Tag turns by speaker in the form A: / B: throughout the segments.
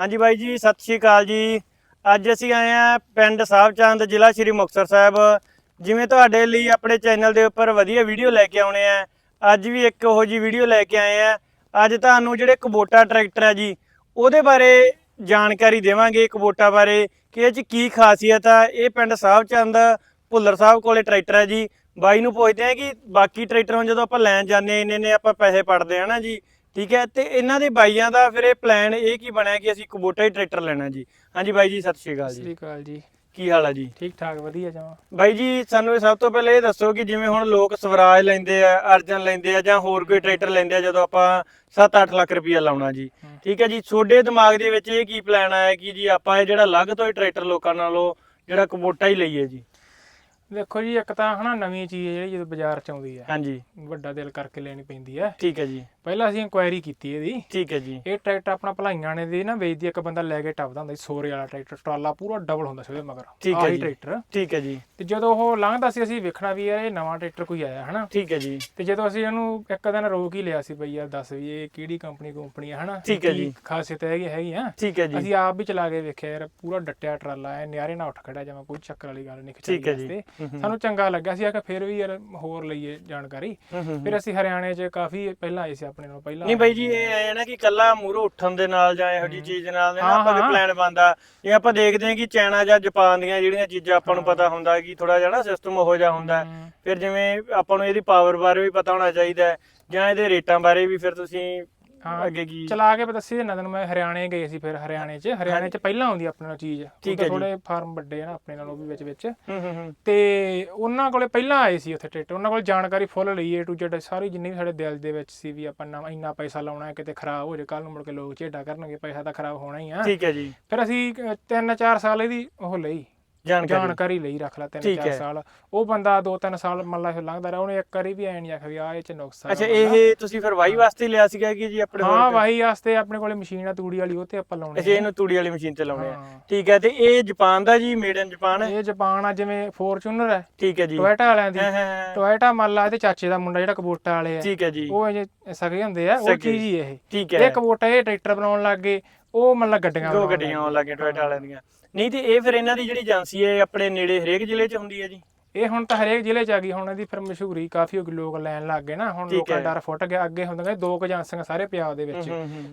A: ਹਾਂਜੀ ਬਾਈ ਜੀ, ਸਤਿ ਸ਼੍ਰੀ ਅਕਾਲ ਜੀ। ਅੱਜ ਅਸੀਂ ਆਏ ਆ ਪਿੰਡ ਸਾਹਿਬ ਚੰਦ ਜ਼ਿਲ੍ਹਾ ਸ਼੍ਰੀ ਮੁਕਤਸਰ ਸਾਹਿਬ। ਜਿਵੇਂ ਤੁਹਾਡੇ ਲਈ ਆਪਣੇ ਚੈਨਲ ਦੇ ਉੱਪਰ ਵਧੀਆ ਵੀਡੀਓ ਲੈ ਕੇ ਆਉਣੇ ਆ, ਅੱਜ ਵੀ ਇੱਕ ਉਹੋ ਜੀ ਵੀਡੀਓ ਲੈ ਕੇ ਆਏ ਆ। ਅੱਜ ਤੁਹਾਨੂੰ ਜਿਹੜੇ ਕਬੋਟਾ ਟਰੈਕਟਰ ਹੈ ਜੀ, ਉਹਦੇ ਬਾਰੇ ਜਾਣਕਾਰੀ ਦੇਵਾਂਗੇ ਕਬੋਟਾ ਬਾਰੇ, ਕਿ ਇਹ ਚ ਕੀ ਖਾਸੀਅਤ ਆ। ਇਹ ਪਿੰਡ ਸਾਹਿਬ ਚੰਦ ਭੁੱਲਰ ਸਾਹਿਬ ਕੋਲੇ ਟਰੈਕਟਰ ਹੈ ਜੀ। ਬਾਈ ਨੂੰ ਪੁੱਛਦੇ ਆ ਕਿ ਬਾਕੀ ਟਰੈਕਟਰਾਂ ਜਦੋਂ ਆਪਾਂ ਲੈਣ ਜਾਂਦੇ ਆ ਇੰਨੇ ਨੇ ਆਪਾਂ ਪੈਸੇ ਪੜਦੇ ਆ ਨਾ ਜੀ? ਠੀਕ ਹੈ ਤੇ ਇਹਨਾਂ ਦੇ ਬਾਈਆਂ ਦਾ ਫਿਰ ਇਹ ਪਲਾਨ ਇਹ ਕੀ ਬਣਿਆ ਕਿ ਅਸੀਂ ਕਬੋਟਾ ਹੀ ਟਰੈਕਟਰ ਲੈਣਾ ਜੀ। ਹਾਂਜੀ ਬਾਈ ਜੀ ਸਤਿ ਸ਼੍ਰੀ ਅਕਾਲ
B: ਸਤਿ
A: ਜੀ
B: ਸ਼੍ਰੀ ਅਕਾਲ ਜੀ।
A: ਕੀ ਹਾਲ ਆ ਜੀ?
B: ਠੀਕ ਠਾਕ ਵਧੀਆ ਜਮਾ।
A: ਬਾਈ ਜੀ ਸਾਨੂੰ ਇਹ ਸਭ ਤੋਂ ਪਹਿਲੇ ਇਹ ਦੱਸੋ ਕਿ ਜਿਵੇਂ ਹੁਣ ਲੋਕ ਸਵਰਾਜ ਲੈਂਦੇ ਆ ਅਰਜਨ ਲੈਂਦੇ ਆ ਜਾਂ ਹੋਰ ਕੋਈ ਟਰੈਕਟਰ ਲੈਂਦੇ ਆ ਜਦੋਂ ਆਪਾਂ 7-8 ਲੱਖ ਰੁਪਈਆ ਲਾਉਣਾ ਜੀ। ਠੀਕ ਹੈ ਜੀ ਤੁਹਾਡੇ ਦਿਮਾਗ ਦੇ ਵਿੱਚ ਇਹ ਕੀ ਪਲਾਨ ਆਇਆ ਕਿ ਜੀ ਆਪਾਂ ਇਹ ਜਿਹੜਾ ਅਲੱਗ ਤੋਂ ਹੀ ਟਰੈਕਟਰ ਲੋਕਾਂ ਨਾਲੋਂ ਜਿਹੜਾ ਕਬੋਟਾ ਹੀ ਲਈਏ ਜੀ?
B: ਦੇਖੋ ਜੀ ਇੱਕ ਤਾਂ ਹਨਾ ਨਵੀਂ ਚੀਜ਼ ਹੈ ਜਿਹੜੀ ਜਦੋਂ ਬਾਜ਼ਾਰ ਚ ਆਉਂਦੀ ਹੈ।
A: ਹਾਂਜੀ।
B: ਵੱਡਾ ਦਿਲ ਕਰਕੇ ਲੈਣੀ ਪੈਂਦੀ ਹੈ।
A: ਠੀਕ ਹੈ ਜੀ।
B: ਪਹਿਲਾਂ ਅਸੀਂ ਇਨਕੁਆਇਰੀ ਕੀਤੀ ਇਹਦੀ।
A: ਠੀਕ ਹੈ ਜੀ।
B: ਇਹ ਟਰੈਕਟਰ ਆਪਣਾ ਭਲਾਈਆਂ ਨੇ ਦੀ ਨਾ ਵੇਚਦੀ ਇੱਕ ਬੰਦਾ ਲੈ ਕੇ ਟੱਪਦਾ ਹੁੰਦਾ ਸੀ ਸੋਰੇ ਵਾਲਾ ਟਰੈਕਟਰ ਟਰਾਲਾ ਪੂਰਾ ਡਬਲ ਹੁੰਦਾ ਸੀ ਉਹਦੇ ਮਗਰ।
A: ਠੀਕ ਹੈ
B: ਆਹੀ
A: ਜੀ।
B: ਟਰੈਕਟਰ।
A: ਠੀਕ ਹੈ ਜੀ।
B: ਤੇ ਜਦੋਂ ਉਹ ਲੰਘਦਾ ਸੀ ਅਸੀਂ ਵੇਖਣਾ ਵੀ ਯਾਰ ਇਹ ਨਵਾਂ ਟਰੈਕਟਰ ਕੋਈ ਆਇਆ ਹਨਾ।
A: ਠੀਕ ਹੈ ਜੀ।
B: ਤੇ ਜਦੋਂ ਅਸੀਂ ਇਹਨੂੰ ਇੱਕ ਦਿਨ ਰੋਕ ਹੀ ਲਿਆ ਸੀ ਬਈ ਯਾਰ ਦੱਸ ਵੀ ਇਹ ਕਿਹੜੀ ਕੰਪਨੀ ਕੰਪਨੀ ਹੈ ਹਨਾ।
A: ਠੀਕ ਹੈ ਜੀ।
B: ਖਾਸੀਅਤ ਹੈਗੀ ਹੈਗੀ ਆ।
A: ਠੀਕ ਹੈ ਜੀ।
B: ਅਸੀਂ ਆਪ ਵੀ ਚਲਾ ਕੇ ਵੇਖਿਆ ਯਾਰ ਪੂਰਾ ਡੱਟਿਆ ਟਰਾਲਾ ਹੈ ਨਿਆਰੇ ਨਾਲ ਉੱਠ ਖੜਾ ਜਿਵੇਂ ਕੋਈ ਚੱਕਰ ਵਾਲੀ ਗੱਲ ਨਹੀਂ
A: ਠੀਕ ਹੈ ਜੀ।
B: ਸਾਨੂੰ ਚੰਗਾ ਲੱਗਾ ਸੀ ਆ ਕਿ ਫਿਰ ਵੀ ਯਾਰ ਹੋਰ ਲਈਏ ਜਾਣਕਾਰੀ। ਫਿਰ ਅਸੀਂ ਹਰਿਆਣੇ 'ਚ ਕਾਫੀ ਪਹਿਲਾਂ ਆਏ ਸੀ ਆਪਣੇ ਨਾਲ ਪਹਿਲਾਂ।
A: ਨਹੀਂ ਬਾਈ ਜੀ ਇਹ ਐ ਨਾ ਕਿ ਕੱਲਾ ਮੂਰੋ ਉੱਠਣ ਦੇ ਨਾਲ ਜਾਂ ਇਹੋ ਜੀ ਚੀਜ਼ ਨਾਲ ਨਾ ਆਪਾਂ ਦੇ। ਪਲਾਨ ਬੰਦਾ ਇਹ ਆਪਾਂ ਦੇਖਦੇ ਹਾਂ ਕਿ ਚਾਈਨਾ ਜਾਂ ਜਾਪਾਨ ਦੀਆਂ ਜਿਹੜੀਆਂ ਚੀਜ਼ਾਂ ਆਪਾਂ ਨੂੰ ਪਤਾ ਹੁੰਦਾ ਕਿ ਥੋੜਾ ਜਿਹਾ ਨਾ ਸਿਸਟਮ ਉਹੋ ਜਿਹਾ ਹੁੰਦਾ। ਫਿਰ ਜਿਵੇਂ ਆਪਾਂ ਨੂੰ ਇਹਦੀ ਪਾਵਰ ਬਾਰੇ ਵੀ ਪਤਾ ਹੋਣਾ ਚਾਹੀਦਾ ਹੈ ਜਾਂ ਇਹਦੇ ਰੇਟਾਂ ਬਾਰੇ ਵੀ ਫਿਰ ਤੁਸੀਂ
B: ਹਾਂ,
A: ਅੱਗੇ ਕੀ?
B: ਚਲਾ ਕੇ ਦੱਸੀ ਦਿੰਦਾ ਤੈਨੂੰ ਮੈਂ ਹਰਿਆਣੇ ਗਏ ਸੀ ਫਿਰ ਹਰਿਆਣੇ 'ਚ। ਹਰਿਆਣੇ 'ਚ ਪਹਿਲਾਂ ਆਉਂਦੀ ਆਪਣੇ ਨਾਲ ਚੀਜ਼
A: ਠੀਕ ਹੈ।
B: ਥੋੜੇ ਫਾਰਮ ਵੱਡੇ ਆ ਨਾ ਆਪਣੇ ਨਾਲੋਂ ਵੀ ਵਿੱਚ ਵਿੱਚ।
A: ਹੂੰ ਹੂੰ ਹੂੰ।
B: ਤੇ ਉਹਨਾਂ ਕੋਲੇ ਪਹਿਲਾਂ ਆਏ ਸੀ ਉੱਥੇ ਟਰੈਕਟਰ ਉਹਨਾਂ ਕੋਲ ਜਾਣਕਾਰੀ ਫੁੱਲ ਲਈ ਏ ਟੂ ਜ਼ੈਡ ਸਾਰੀ ਜਿੰਨੀ ਵੀ ਸਾਡੇ ਦਿਲ ਦੇ ਵਿੱਚ ਸੀ ਵੀ ਆਪਾਂ ਨਾ ਇੰਨਾ ਪੈਸਾ ਲਾਉਣਾ ਹੈ ਕਿਤੇ ਖਰਾਬ ਹੋ ਜਾਏ ਕੱਲ ਨੂੰ ਮੁੜ ਕੇ ਲੋਕ ਝੇਡਾ ਕਰਨਗੇ ਪੈਸਾ ਤਾਂ ਖਰਾਬ ਹੋਣਾ ਹੀ ਆ।
A: ਠੀਕ ਹੈ ਜੀ।
B: ਫਿਰ ਅਸੀਂ 3-4 ਸਾਲ ਇਹਦੀ ਉਹ ਲਈ।
A: ਜਾਣਕਾਰੀ।
B: ਜਾਣਕਾਰੀ ਲਈ ਰੱਖ ਲਾ
A: ਠੀਕ
B: 3-4
A: ਹੈ।
B: ਸਾਲ। ਉਹ ਬੰਦਾ 2-3 ਸਾਲ ਮੰਨ ਲਾ ਫਿਰ ਲੰਘਦਾ ਰਿਹਾ ਉਹਨੇ ਇੱਕ ਵਾਰੀ ਵੀ ਐ ਨਹੀਂ ਆਖਿਆ ਵੀ ਆ ਇਹ ਚ ਨੁਕਸ ਆ
A: ਅੱਛਾ ਇਹ ਤੁਸੀਂ ਫਿਰ ਵਾਈ ਵਾਸਤੇ ਲਿਆ ਸੀਗਾ ਕਿ ਜੀ ਆਪਣੇ
B: ਹਾਂ ਵਾਹੀ ਵਾਸਤੇ ਆਪਣੇ ਕੋਲੇ ਮਸ਼ੀਨ ਆ ਤੂੜੀ ਵਾਲੀ ਉਹ ਤੇ ਆਪਾਂ ਲਾਉਣੇ
A: ਅੱਛਾ ਇਹਨੂੰ ਤੂੜੀ ਵਾਲੀ ਮਸ਼ੀਨ ਤੇ ਲਾਉਣੇ ਆ।
B: ਹਾਂ।
A: ਠੀਕ ਹੈ ਤੇ ਇਹ ਜਾਪਾਨ ਦਾ ਜੀ ਮੇਡ ਇਨ ਜਾਪਾਨ? ਹੈ
B: ਇਹ ਜਾਪਾਨ ਆ ਜਿਵੇਂ ਫੋਰਚੂਨਰ ਹੈ।
A: ਠੀਕ ਹੈ ਜੀ।
B: ਟੋਇਟਾ ਵਾਲਿਆਂ ਦੀ।
A: ਹਾਂ ਹਾਂ ਹਾਂ।
B: ਟੋਇਟਾ ਮੰਨ ਲਾ ਇਹਦੇ ਚਾਚੇ ਦਾ ਮੁੰਡਾ ਜਿਹੜਾ ਕਬੋਟਾ ਵਾਲੇ ਆ।
A: ਠੀਕ ਹੈ ਜੀ।
B: ਉਹ ਇਹ ਸਗੇ ਹੁੰਦੇ ਆ ਉਹ
A: ਸਗੇ।
B: ਚੀਜ਼ ਹੀ ਇਹ।
A: ਠੀਕ
B: ਇਹ
A: ਹੈ
B: ਕਬੋਟਾ ਇਹ ਟਰੈਕਟਰ ਬਣਾਉਣ ਲੱਗ ਗਏ ਉਹ ਮੰਨ ਲਾ ਗੱਡੀਆਂ
A: ਦੋ
B: ਬਣਾਉਣ
A: ਗੱਡੀਆਂ ਆਉਣ ਲੱਗੇ ਟੋਇਟਾ ਵਾਲਿਆਂ ਦੀਆਂ। ਨਹੀਂ ਤੇ ਇਹ ਫਿਰ ਇਹਨਾਂ ਦੀ ਜਿਹੜੀ ਏਜੰਸੀ ਹੈ, ਇਹ ਆਪਣੇ ਨੇੜੇ ਹਰੇਕ ਜ਼ਿਲ੍ਹੇ 'ਚ ਹੁੰਦੀ ਹੈ ਜੀ?
B: ਇਹ ਹੁਣ ਤਾਂ ਹਰੇਕ ਜ਼ਿਲ੍ਹੇ ਚ ਆ ਗਈ ਹੁਣ ਇਹਦੀ ਫਿਰ ਮਸ਼ਹੂਰੀ ਕਾਫੀ ਹੋ ਗਈ ਲੋਕ ਲੈਣ ਲੱਗ ਗਏ ਨਾ ਹੁਣ ਲੋਕਾਂ ਡਰ ਫੁੱਟ ਗਿਆ ਅੱਗੇ ਹੁੰਦੀਆਂ ਦੋ ਕੁ ਏਜੰਸੀਆਂ ਸਾਰੇ ਪੰਜਾਬ ਦੇ ਵਿੱਚ।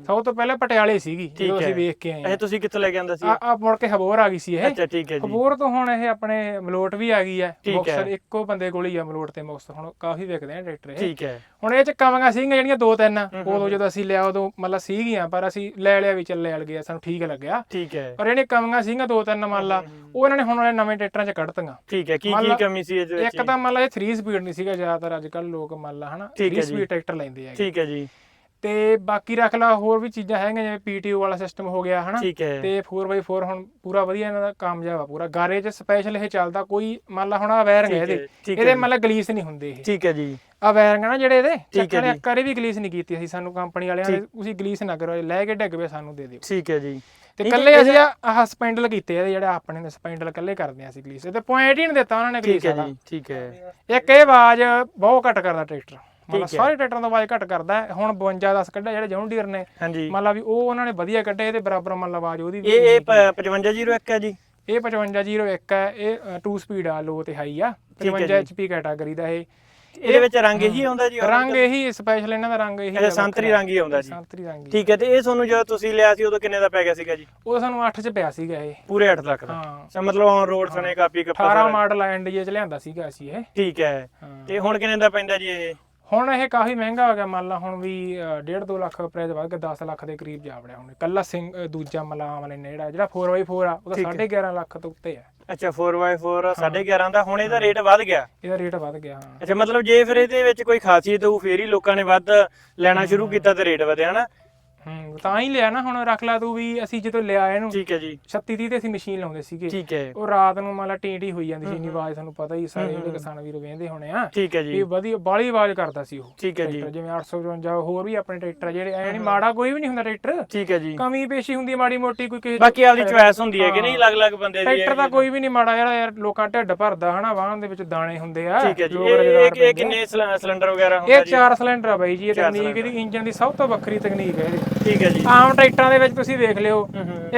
B: ਸਭ ਤੋਂ ਪਹਿਲਾਂ ਪਟਿਆਲੇ ਸੀਗੀ ਜਦੋਂ। ਅਸੀਂ ਵੇਖ ਕੇ ਆਏ
A: ਇਹ ਤੁਸੀਂ ਕਿੱਥੋਂ ਲੈ ਕੇ ਆਂਦਾ ਸੀ?
B: ਆ ਆ ਮੁੜ ਕੇ ਹਬੋਰ ਆ ਗਈ ਸੀ ਇਹ।
A: ਅੱਛਾ ਠੀਕ ਹੈ ਜੀ।
B: ਹਬੋਰ ਤੋਂ ਹੁਣ ਇਹ ਆਪਣੇ ਮਲੋਟ ਵੀ ਆ ਗਈ ਹੈ। ਮੁਕਤਸਰ ਇੱਕੋ ਬੰਦੇ ਕੋਲ ਹੀ ਆ ਮਲੋਟ ਤੇ ਮੁਕਤਸਰ ਹੁਣ ਕਾਫੀ ਵਿਕਦੇ ਆ ਟਰੈਕਟਰ ਇਹ।
A: ਠੀਕ ਹੈ।
B: ਹੁਣ ਇਹ ਚ ਕਵਾਂਗਾ ਸੀਗੀਆਂ ਜਿਹੜੀਆਂ ਦੋ ਤਿੰਨ ਉਦੋਂ ਜਦੋਂ ਅਸੀਂ ਲਿਆ ਉਦੋਂ ਮਤਲਬ ਸੀਗੀਆਂ ਪਰ ਅਸੀਂ ਲੈ ਲਿਆ ਵੀ ਚੱਲੇ ਅਲ ਗਿਆ ਸਾਨੂੰ ਠੀਕ ਲੱਗਿਆ।
A: ਠੀਕ ਹੈ।
B: ਪਰ ਇਹਨੇ ਕਵਾਂਗਾ ਸੀਗੀਆਂ ਦੋ ਤਿੰਨ ਮੰਨ ਲਾ ਉਹ ਇਹਨਾਂ ਨੇ ਹੁਣ ਵਾਲੇ ਨਵੇਂ ਟਰੈਕਟਰਾਂ ਚ ਕੱਢਤੀਆਂ।
A: ਠੀਕ ਹੈ। ਕੀ ਕੀ ਕਮੀ ਸੀ ਇਹਦੇ ਵਿੱਚ
B: ਇੱਕ ਤਾਂ ਮੰਨ ਲਾ ਇਹ 3 ਸਪੀਡ ਨਹੀਂ ਸੀਗਾ ਜ਼ਿਆਦਾਤਰ ਅੱਜ ਕੱਲ ਲੋਕ ਮੰਨ ਲਾ ਹਨਾ
A: ਠੀਕ ਹੈ
B: 3
A: ਜੀ।
B: ਸਪੀਡ ਟਰੈਕਟਰ ਲੈਂਦੇ ਆ
A: ਠੀਕ ਹੈ ਜੀ।
B: ਤੇ ਬਾਕੀ ਰੱਖ ਲਾ ਹੋਰ ਵੀ ਚੀਜ਼ਾਂ ਹੈਗੀਆਂ ਜਿਵੇਂ ਪੀਟੀਓ ਵਾਲਾ ਸਿਸਟਮ ਹੋ ਗਿਆ ਹਨਾ। ਤੇ 4x4 ਹੁਣ ਪੂਰਾ ਵਧੀਆ ਇਹਨਾਂ ਦਾ ਕਾਮਯਾਬ ਆ ਪੂਰਾ। ਗਾਰੇ 'ਚ ਸਪੈਸ਼ਲ ਇਹ ਚੱਲਦਾ ਕੋਈ ਮੰਨ ਲਾ ਹੁਣ ਆ ਵਾਇਰਿੰਗ ਹੈ ਇਹਦੇ। ਇਹਦੇ। ਮੰਨ ਲਾ ਗਲੀਸ ਨਹੀਂ ਹੁੰਦੇ ਇਹ।
A: ਠੀਕ ਹੈ ਜੀ।
B: ਆ ਵਾਇਰਿੰਗ ਨਾ ਜਿਹੜੇ ਇਹਦੇ
A: ਜੀ।
B: ਇੱਕ ਵਾਰੀ ਵੀ ਗਲੀਸ ਨਹੀਂ ਕੀਤੀ ਅਸੀਂ ਸਾਨੂੰ ਕੰਪਨੀ ਵਾਲਿਆਂ ਨੇ ਤੁਸੀਂ ਗਲੀਸ ਨਾ ਕਰੋ ਲੈ ਕੇ ਡਿੱਗ ਪਏ ਸਾਨੂੰ ਦੇ ਦਿਓ।
A: ਠੀਕ ਹੈ ਜੀ।
B: ਤੇ ਕੱਲੇ
A: ਤੇ
B: ਅਸੀਂ ਆ- ਆਹ ਸਪੈਂਡਲ ਕੀਤੇ ਇਹਦੇ ਜਿਹੜੇ ਆਪਣੇ ਨੇ ਸਪੈਂਡਲ ਕੱਲੇ ਕਰਦੇ ਆ ਅਸੀਂ ਗਲੀਸ ਤੇ ਪੁਆਇੰਟ ਹੀ ਨਹੀਂ ਦਿੱਤਾ ਉਹਨਾਂ ਨੇ ਗਲੀਸ
A: ਠੀਕ ਹੈ ਜੀ ਠੀਕ ਹੈ।
B: ਇੱਕ ਇਹ ਆਵਾਜ਼ ਬਹੁਤ ਘੱਟ ਕਰਦਾ ਟਰੈਕਟਰ ਮਤਲਬ। ਸਾਰੇ ਟਰੈਕਟਰਾਂ ਦਾ ਆਵਾਜ਼ ਘੱਟ ਕਰਦਾ। ਹੁਣ 52 10 ਕੱਢਿਆ ਜਿਹੜੇ ਜੌਨ ਡੀਅਰ ਨੇ। ਲਾ ਵੀ ਉਹ ਉਹਨਾਂ ਨੇ ਵਧੀਆ ਕੱਢੇ ਇਹਦੇ ਬਰਾਬਰ ਮੰਨ ਲਾ ਆਵਾਜ਼ ਉਹਦੀ
A: ਇਹ ਇਹ 5501 ਹੈ ਜੀ।
B: ਇਹ 5501 ਹੈ। ਇਹ 2 ਸਪੀਡ ਆ ਲੋ ਤੇ ਹਾਈ ਆ।
A: ਠੀਕ ਹੈ
B: 55
A: ਜੀ।
B: HP ਕੈਟਾਗਰੀ ਦਾ ਇਹ।
A: ਇਹਦੇ ਵਿੱਚ ਰੰਗ ਇਹੀ ਆਉਂਦਾ ਜੀ
B: ਰੰਗ ਇਹੀ ਸਪੈਸ਼ਲ ਇਹਨਾਂ ਦਾ ਰੰਗ ਇਹੀ
A: ਅੱਛਾ ਸੰਤਰੀ। ਰੰਗ ਹੀ ਆਉਂਦਾ ਜੀ।
B: ਸੰਤਰੀ ਰੰਗ
A: ਠੀਕ ਹੈ ਤੇ ਇਹ ਤੁਹਾਨੂੰ ਜਦੋਂ ਤੁਸੀਂ ਲਿਆ ਸੀ ਉਦੋਂ ਕਿੰਨੇ ਦਾ ਪੈ ਗਿਆ ਸੀਗਾ ਜੀ?
B: ਉਹ ਸਾਨੂੰ 8 ਚ ਪਿਆ ਸੀਗਾ ਇਹ।
A: ਪੂਰੇ 8 ਲੱਖ ਦਾ।
B: ਹਾਂ।
A: ਮਤਲਬ ਔਨ ਰੋਡ ਸਨੇ ਕਾਪੀ ਕੱਪਾ
B: 18
A: ਸਾਰਾ।
B: ਮਾਡਲ ਐਂਡ ਜੇ ਚ ਲਿਆਂਦਾ ਸੀਗਾ ਅਸੀਂ ਇਹ।
A: ਠੀਕ ਹਾਂ। ਤੇ ਹੁਣ ਕਿੰਨੇ ਦਾ ਪੈਂਦਾ ਜੀ ਇਹ?
B: ਹੁਣ ਇਹ ਕਾਫੀ ਮਹਿੰਗਾ ਹੋ ਗਿਆ ਮੰਨ ਲਾ ਹੁਣ ਵੀ 1.5 2 ਲੱਖ ਪ੍ਰਾਈਸ ਵੱਧ ਕੇ 10 ਲੱਖ ਦੇ ਕਰੀਬ ਜਾ ਵੜਿਆ ਹੁਣ। ਕੱਲਾ ਸਿੰਘ ਅ, ਦੂਜਾ ਮਲਾਮ ਵਾਲੇ ਨੇ ਜਿਹੜਾ ਜਿਹੜਾ 4x4 ਆ ਉਹਦਾ
A: ਠੀਕ ਹੈ।
B: 11.5 ਲੱਖ ਤੋਂ ਉੱਤੇ ਆ
A: ਅੱਛਾ 4x4 11.5 ਦਾ ਹੁਣ ਇਹਦਾ ਰੇਟ ਵੱਧ ਗਿਆ।
B: ਇਹਦਾ ਰੇਟ ਵੱਧ ਗਿਆ ਹਾਂ।
A: ਅੱਛਾ ਮਤਲਬ ਜੇ ਫਿਰ ਇਹਦੇ ਵਿੱਚ ਕੋਈ ਖਾਸੀਅਤ ਹੋਊ ਫੇਰ ਹੀ ਲੋਕਾਂ ਨੇ ਵੱਧ ਲੈਣਾ ਸ਼ੁਰੂ ਕੀਤਾ ਤੇ ਰੇਟ ਵਧਿਆ ਨਾ
B: ਹੂੰ ਤਾਂ ਹੀ ਲਿਆ ਨਾ ਹੁਣ ਰੱਖ ਲਾ ਤੂੰ ਵੀ ਅਸੀਂ ਜਦੋਂ ਲਿਆ ਇਹਨੂੰ
A: ਠੀਕ ਹੈ ਜੀ।
B: 36 30 ਤੇ ਅਸੀਂ ਮਸ਼ੀਨ ਲਾਉਂਦੇ ਸੀਗੇ।
A: ਠੀਕ ਹੈ।
B: ਉਹ ਰਾਤ ਨੂੰ ਮੰਨ ਲਾ ਟੀਟੀ ਹੋਈ ਜਾਂਦੀ ਸੀ ਇੰਨੀ ਆਵਾਜ਼ ਤੁਹਾਨੂੰ ਪਤਾ ਹੀ ਸਾਰੇ ਜਿਹੜੇ ਕਿਸਾਨ ਵੀਰ ਵੇਂਦੇ ਹੋਣੇ ਆ।
A: ਠੀਕ ਹੈ ਜੀ।
B: ਇਹ ਵਧੀਆ ਬਾਲੀ ਆਵਾਜ਼ ਕਰਦਾ ਸੀ ਉਹ।
A: ਠੀਕ ਹੈ ਜੀ।
B: ਜਿਵੇਂ 855 ਹੋਰ ਵੀ ਆਪਣੇ ਟਰੈਕਟਰ ਜਿਹੜੇ ਐ ਨਹੀਂ ਮਾੜਾ ਕੋਈ ਵੀ ਨਹੀਂ ਹੁੰਦਾ ਟਰੈਕਟਰ।
A: ਠੀਕ ਹੈ ਜੀ।
B: ਕਮੀ ਪੇਸ਼ੀ ਹੁੰਦੀ ਹੈ ਮਾੜੀ ਮੋਟੀ ਕੋਈ ਕਿਸੇ
A: ਬਾਕੀ ਆਪਦੀ ਚੁਆਇਸ ਹੁੰਦੀ ਹੈ ਕਿ ਨਹੀਂ ਅਲੱਗ-ਅਲੱਗ ਬੰਦੇ ਦੀ
B: ਟਰੈਕਟਰ ਦਾ ਕੋਈ ਵੀ ਨਹੀਂ ਮਾੜਾ ਯਾਰ ਯਾਰ ਲੋਕਾਂ ਢਿੱਡ ਭਰਦਾ ਹਨਾ ਵਾਹਨ ਦੇ ਵਿੱਚ ਦਾਣੇ ਹੁੰਦੇ ਆ
A: ਠੀਕ ਹੈ ਜੀ। ਇਹ ਇਹ- ਇਹ। ਕਿੰਨੇ ਸਿਲ- ਸਿਲੰਡਰ ਵਗੈਰਾ ਹੁੰਦਾ
B: ਇਹ
A: ਜੀ?
B: ਚਾਰ ਸਿਲੰਡਰ ਆ ਬਾਈ ਜੀ ਇਹ ਤਕਨੀਕ ਦੀ ਇੰਜਨ ਦੀ ਸਭ ਤੋਂ ਵੱਖਰੀ ਤਕਨੀਕ ਹੈ ਇਹਦੀ।
A: ਠੀਕ ਹੈ ਜੀ।
B: ਆਮ ਟਰੈਕਟਰਾਂ ਦੇ ਵਿੱਚ ਤੁਸੀਂ ਵੇਖ ਲਿਓ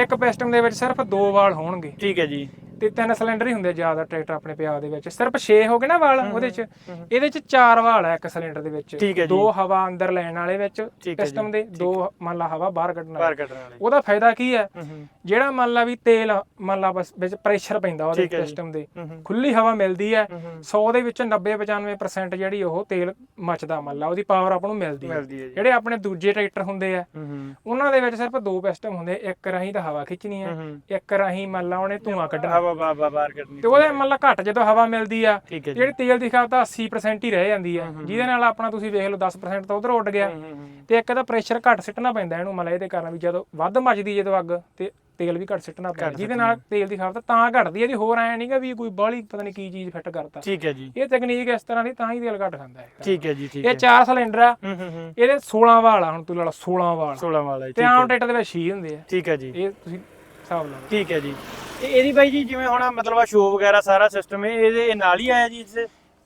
B: ਇੱਕ ਪਿਸਟਨ ਦੇ ਵਿੱਚ ਸਿਰਫ ਦੋ ਵਾਲ ਹੋਣਗੇ।
A: ਠੀਕ ਹੈ ਜੀ।
B: ਤੇ ਤਿੰਨ ਸਿਲੰਡਰ ਹੀ ਹੁੰਦੇ ਜ਼ਿਆਦਾ ਟਰੈਕਟਰ ਆਪਣੇ ਪੰਜਾਬ ਦੇ ਵਿੱਚ। ਸਿਰਫ 6 ਹੋ ਗਏ ਨਾ ਵਾਲ ਉਹਦੇ ਚ। ਇਹਦੇ ਚ ਚਾਰ ਵਾਲ ਆ ਇੱਕ ਸਿਲੰਡਰ ਦੇ ਵਿੱਚ। ਦੋ ਹਵਾ ਅੰਦਰ ਲੈਣ ਵਾਲੇ ਵਿੱਚ ਪਿਸਟਨ ਦੇ ਦੋ ਮੰਨ ਲਾ ਹਵਾ ਬਾਹਰ ਕੱਢਣ ਵਾਲੇ। ਉਹਦਾ ਫਾਇਦਾ ਕੀ ਹੈ? ਜਿਹੜਾ ਮੰਨ ਲਾ ਵੀ ਤੇਲ ਮੰਨ ਲਾ ਬਸ ਵਿੱਚ ਪ੍ਰੈਸ਼ਰ ਪੈਂਦਾ ਉਹਦੇ। ਸਿਸਟਮ ਦੇ। ਖੁੱਲੀ ਹਵਾ ਮਿਲਦੀ ਹੈ।
A: ਹੂੰ ਹੂੰ।
B: 100 ਦੇ ਵਿੱਚੋਂ 90 95% ਜਿਹੜੀ ਉਹ ਤੇਲ ਮੱਚਦਾ ਮੰਨ ਲਾ ਉਹਦੀ ਪਾਵਰ ਆਪਾਂ ਨੂੰ ਮਿਲਦੀ ਹੈ। ਜਿਹੜੇ ਆਪਣੇ ਦੂਜੇ ਟਰੈਕਟਰ ਹੁੰਦੇ ਆ ਉਹਨਾਂ ਦੇ ਵਿੱਚ ਸਿਰਫ ਦੋ ਪਿਸਟਨ ਹੁੰਦੇ ਇੱਕ ਰਾਹੀਂ ਤਾਂ ਹਵਾ ਖਿੱਚਣੀ ਹੂੰ ਇੱਕ ਰਾਹੀਂ ਮੰਨ ਲਾ ਉਹਨੇ ਧੂਆਂ ਕੱਢਣਾ।
A: ਹਵਾ ਬਾਹਰ ਕੱਢਣੀ
B: ਤੇ ਉਹਦੇ ਮੰਨ ਲਾ ਘੱਟ ਜਦੋਂ ਹਵਾ ਮਿਲਦੀ ਆ
A: ਠੀਕ ਹੈ ਜੀ।
B: ਜਿਹੜੀ ਤੇਲ ਦੀ ਖਪਤ ਆ 80% ਹੀ ਰਹਿ ਜਾਂਦੀ ਆ। ਜਿਹਦੇ ਨਾਲ ਆਪਣਾ ਤੁਸੀਂ ਵੇਖ ਲਓ 10% ਤਾਂ ਉਧਰ ਉੱਡ ਗਿਆ। ਤੇ ਇੱਕ ਇਹਦਾ ਪ੍ਰੈਸ਼ਰ ਘੱਟ ਸਿੱਟਣਾ ਪੈਂਦਾ ਇਹਨੂੰ ਮਤਲਬ ਇਹਦੇ ਕਾਰਨ ਵੀ ਜਦੋਂ ਵੱਧ ਮੱਚਦੀ ਜਦੋਂ ਅੱਗ ਤੇ ਤੇਲ ਵੀ ਘੱਟ ਸਿੱਟਣਾ ਪੈਂਦਾ। ਜਿਹਦੇ ਨਾਲ ਤੇਲ ਦੀ ਖਪਤ ਤਾਂ ਘਟਦੀ ਹੈ ਜੀ ਹੋਰ ਐ ਨਹੀਂਗਾ ਵੀ ਕੋਈ ਬਾਹਲੀ ਪਤਾ ਨਹੀਂ ਕੀ ਚੀਜ਼ ਫਿੱਟ ਕਰਤਾ।
A: ਠੀਕ ਹੈ ਜੀ।
B: ਇਹ ਤਕਨੀਕ ਇਸ ਤਰ੍ਹਾਂ ਦੀ ਤਾਂ ਹੀ ਤੇਲ ਘੱਟ ਖਾਂਦਾ ਹੈ
A: ਠੀਕ ਹੈ ਜੀ ਠੀਕ
B: ਇਹ ਚਾਰ ਸਿਲੰਡਰ ਆ।
A: ਹੂੰ ਹੂੰ ਹੂੰ।
B: ਇਹਦੇ 16 ਵਾਲ ਆ ਹੁਣ ਤੂੰ ਲਾ ਲਾ 16 ਵਾਲ।
A: 16 ਵਾਲਾ ਜੀ
B: ਤੇ ਆਮ ਟਰੈਕਟਰ ਦੇ ਵਿੱਚ 6 ਹੁੰਦੇ ਆ।
A: ਠੀਕ ਹੈ ਜੀ।
B: ਇਹ ਤੁਸੀਂ ਹਿਸਾਬ ਲਾ
A: ਠੀਕ ਹੈ ਜੀ। ਤੇ ਇਹਦੀ ਬਾਈ ਜੀ, ਜਿਵੇਂ ਹੁਣ ਮਤਲਬ ਆ ਸ਼ੋ ਵਗੈਰਾ ਸਾਰਾ ਸਿਸਟਮ ਇਹਦੇ ਇਹ ਨਾਲ ਹੀ ਆਇਆ ਜੀ ਇਸ